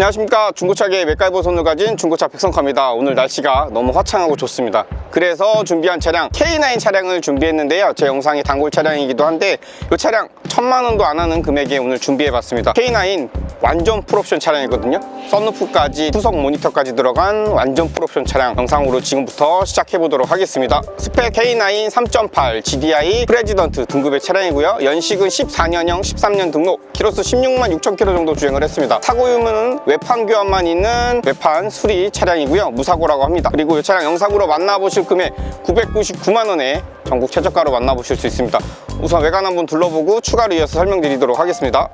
안녕하십니까. 중고차계 맥가이버 손을 가진 중고차 백성카입니다. 오늘 날씨가 너무 화창하고 좋습니다. 그래서 준비한 차량 K9 차량을 준비했는데요. 제 영상이 단골 차량이기도 한데 이 차량 천만 원도 안 하는 금액에 오늘 준비해봤습니다. K9 완전 풀옵션 차량이거든요. 썬루프까지 후석 모니터까지 들어간 완전 풀옵션 차량 영상으로 지금부터 시작해보도록 하겠습니다. 스펙 K9 3.8 GDI 프레지던트 등급의 차량이고요. 연식은 14년형 13년 등록 키로수 16만 6천 킬로 정도 주행을 했습니다. 사고 유무는 외판 교환만 있는 외판 수리 차량이고요 무사고라고 합니다 그리고 이 차량 영상으로 만나보실 금액 999만 원에 전국 최저가로 만나보실 수 있습니다 우선 외관 한번 둘러보고 추가로 이어서 설명드리도록 하겠습니다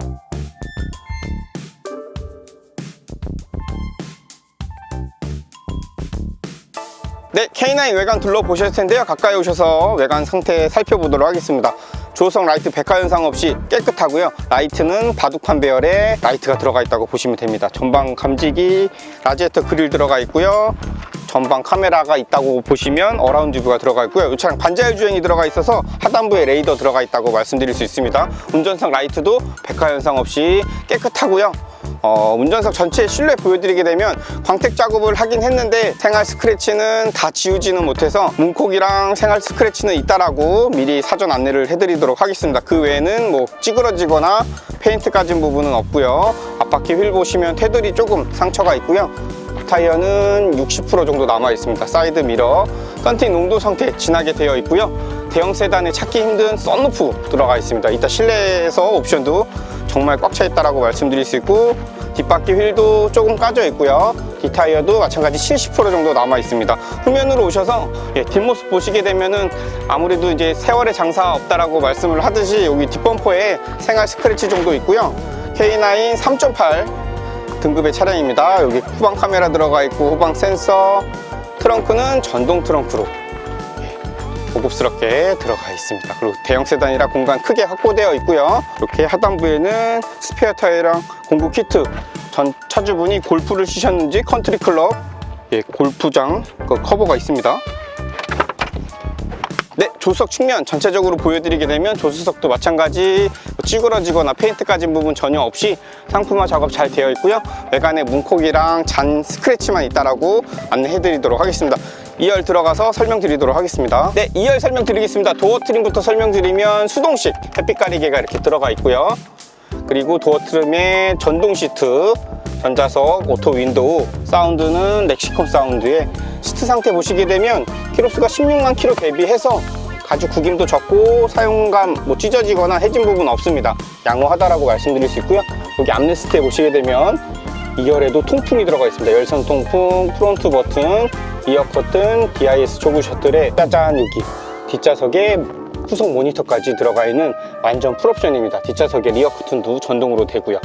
네, K9 외관 둘러보실 텐데요. 가까이 오셔서 외관 상태 살펴보도록 하겠습니다. 조성 라이트 백화 현상 없이 깨끗하고요. 라이트는 바둑판 배열에 라이트가 들어가 있다고 보시면 됩니다. 전방 감지기, 라지에터 그릴 들어가 있고요. 전방 카메라가 있다고 보시면 어라운드 뷰가 들어가 있고요. 이 차량 반자율 주행이 들어가 있어서 하단부에 레이더 들어가 있다고 말씀드릴 수 있습니다. 운전석 라이트도 백화 현상 없이 깨끗하고요. 어, 운전석 전체 실내 보여드리게 되면 광택 작업을 하긴 했는데 생활 스크래치는 다 지우지는 못해서 문콕이랑 생활 스크래치는 있다라고 미리 사전 안내를 해드리도록 하겠습니다. 그 외에는 뭐 찌그러지거나 페인트 까진 부분은 없고요. 앞바퀴 휠 보시면 테두리 조금 상처가 있고요. 타이어는 60% 정도 남아 있습니다. 사이드 미러, 썬팅 농도 상태 진하게 되어 있고요. 대형 세단에 찾기 힘든 썬루프 들어가 있습니다. 이따 실내에서 옵션도 정말 꽉 차 있다라고 말씀드릴 수 있고 뒷바퀴 휠도 조금 까져 있고요. 뒷타이어도 마찬가지 70% 정도 남아 있습니다. 후면으로 오셔서 예, 뒷모습 보시게 되면은 아무래도 이제 세월의 장사 없다라고 말씀을 하듯이 여기 뒷범퍼에 생활 스크래치 정도 있고요. K9 3.8 등급의 차량입니다. 여기 후방 카메라 들어가 있고 후방 센서, 트렁크는 전동 트렁크로 예, 고급스럽게 들어가 있습니다. 그리고 대형 세단이라 공간 크게 확보되어 있고요. 이렇게 하단부에는 스페어 타이어랑 공구 키트 전 차주분이 골프를 치셨는지 컨트리 클럽 예, 골프장 그 커버가 있습니다. 네, 조수석 측면 전체적으로 보여드리게 되면 조수석도 마찬가지 뭐 찌그러지거나 페인트 까진 부분 전혀 없이 상품화 작업 잘 되어 있고요. 외관에 문콕이랑 잔 스크래치만 있다라고 안내해드리도록 하겠습니다. 2열 들어가서 설명드리도록 하겠습니다. 네, 2열 설명드리겠습니다. 도어 트림부터 설명드리면 수동식 햇빛 가리개가 이렇게 들어가 있고요. 그리고 도어 트림에 전동 시트, 전자석, 오토 윈도우, 사운드는 렉시콘 사운드에 시트 상태 보시게 되면 키로수가 16만 킬로 대비해서 가죽 구김도 적고 사용감 뭐 찢어지거나 해진 부분 없습니다. 양호하다라고 말씀드릴 수 있고요. 여기 암레스트에 보시게 되면 2열에도 통풍이 들어가 있습니다. 열선 통풍, 프론트 버튼, 이어 커튼, DIS 조그 셔틀에 짜잔 여기 뒷좌석에 후속 모니터까지 들어가 있는 완전 풀옵션입니다. 뒷좌석에 리어 커튼도 전동으로 되고요.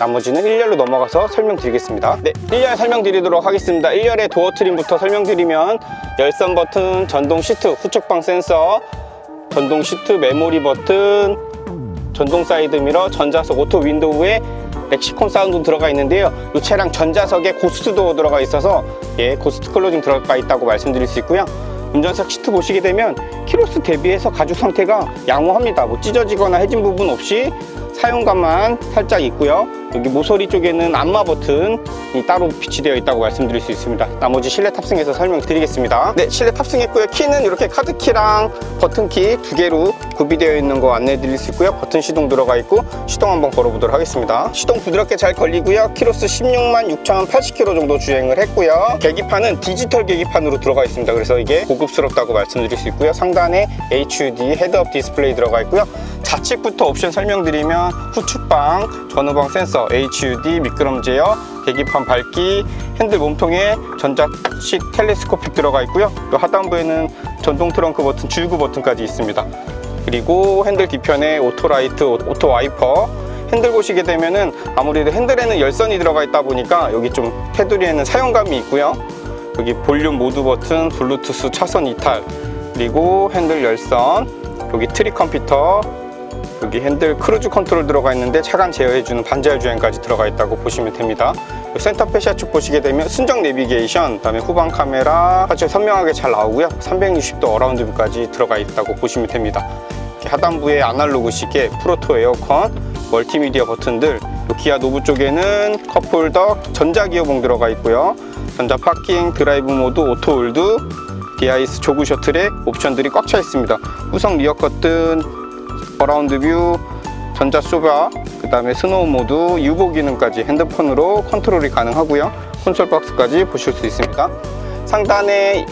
나머지는 1열로 넘어가서 설명드리겠습니다. 네, 1열 설명드리도록 하겠습니다. 1열의 도어 트림부터 설명드리면 열선 버튼, 전동 시트, 후측방 센서, 전동 시트 메모리 버튼, 전동 사이드 미러, 전자석 오토 윈도우에 렉시콘 사운드 들어가 있는데요. 이 차량 전자석에 고스트도 들어가 있어서 예, 고스트 클로징 들어가 있다고 말씀드릴 수 있고요. 운전석 시트 보시게 되면 키로수 대비해서 가죽 상태가 양호합니다. 뭐 찢어지거나 해진 부분 없이 사용감만 살짝 있고요. 여기 모서리 쪽에는 안마 버튼이 따로 비치되어 있다고 말씀드릴 수 있습니다. 나머지 실내 탑승해서 설명드리겠습니다. 네, 실내 탑승했고요. 키는 이렇게 카드키랑 버튼키 두 개로 구비되어 있는 거 안내 드릴 수 있고요. 버튼 시동 들어가 있고 시동 한번 걸어보도록 하겠습니다. 시동 부드럽게 잘 걸리고요. 키로수 16만 6,080km 정도 주행을 했고요. 계기판은 디지털 계기판으로 들어가 있습니다. 그래서 이게 고급스럽다고 말씀드릴 수 있고요. 상단에 HUD 헤드업 디스플레이 들어가 있고요. 좌측부터 옵션 설명드리면 후측방, 전후방 센서, HUD, 미끄럼 제어, 계기판 밝기, 핸들 몸통에 전자식 텔레스코픽 들어가 있고요. 또 하단부에는 전동 트렁크 버튼, 줄구 버튼까지 있습니다. 그리고 핸들 뒤편에 오토라이트, 오토 와이퍼, 핸들 보시게 되면은 아무래도 핸들에는 열선이 들어가 있다 보니까 여기 좀 테두리에는 사용감이 있고요. 여기 볼륨 모드 버튼, 블루투스 차선 이탈, 그리고 핸들 열선, 여기 트리 컴퓨터, 여기 핸들 크루즈 컨트롤 들어가 있는데 차간 제어해주는 반자율 주행까지 들어가 있다고 보시면 됩니다. 이 센터 페시아 쪽 보시게 되면 순정 내비게이션, 그다음에 후방 카메라 아주 선명하게 잘 나오고요. 360도 어라운드 뷰까지 들어가 있다고 보시면 됩니다. 하단부에 아날로그식의 프로토 에어컨, 멀티미디어 버튼들 요 기아 노브 쪽에는 컵홀더 전자기어봉 들어가 있고요 전자 파킹 드라이브 모드 오토 홀드 디아이스 조그 셔틀의 옵션들이 꽉 차 있습니다 후성 리어 커튼 어라운드 뷰 전자 소바 그 다음에 스노우 모드 유보 기능까지 핸드폰으로 컨트롤이 가능하고요. 콘솔 박스까지 보실 수 있습니다. 상단에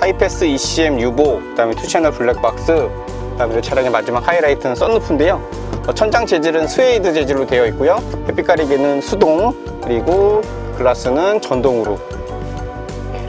하이패스 ECM 유보 그 다음에 투채널 블랙박스 그 다음에 차량의 마지막 하이라이트는 썬루프인데요. 어, 천장 재질은 스웨이드 재질로 되어 있고요. 햇빛 가리개는 수동 그리고 글라스는 전동으로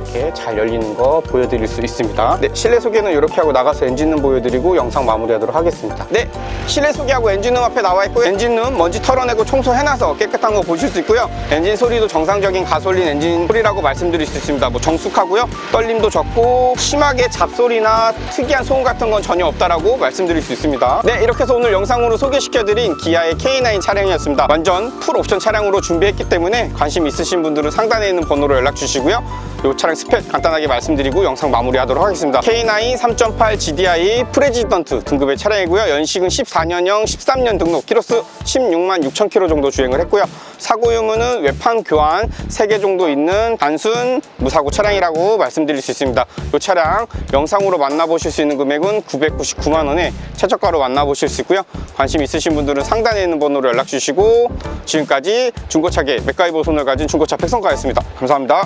이렇게 잘 열리는 거 보여드릴 수 있습니다. 네, 실내 소개는 이렇게 하고 나가서 엔진룸 보여드리고 영상 마무리하도록 하겠습니다. 네, 실내 소개하고 엔진룸 앞에 나와 있고 엔진룸 먼지 털어내고 청소해놔서 깨끗한 거 보실 수 있고요. 엔진 소리도 정상적인 가솔린 엔진 소리라고 말씀드릴 수 있습니다. 뭐 정숙하고요. 떨림도 적고 심하게 잡소리나 특이한 소음 같은 건 전혀 없다라고 말씀드릴 수 있습니다. 네, 이렇게 해서 오늘 영상으로 소개시켜드린 기아의 K9 차량이었습니다. 완전 풀 옵션 차량으로 준비했기 때문에 관심 있으신 분들은 상단에 있는 번호로 연락 주시고요. 이 차량 스펙 간단하게 말씀드리고 영상 마무리하도록 하겠습니다. K9 3.8 GDI 프레지던트 등급의 차량이고요. 연식은 14년형 13년 등록, 키로수 16만 6천 킬로 정도 주행을 했고요. 사고 유무는 외판 교환 3개 정도 있는 단순 무사고 차량이라고 말씀드릴 수 있습니다. 이 차량 영상으로 만나보실 수 있는 금액은 999만 원에 최저가로 만나보실 수 있고요. 관심 있으신 분들은 상단에 있는 번호로 연락 주시고 지금까지 중고차계 맥가이버 손을 가진 중고차 백성가였습니다. 감사합니다.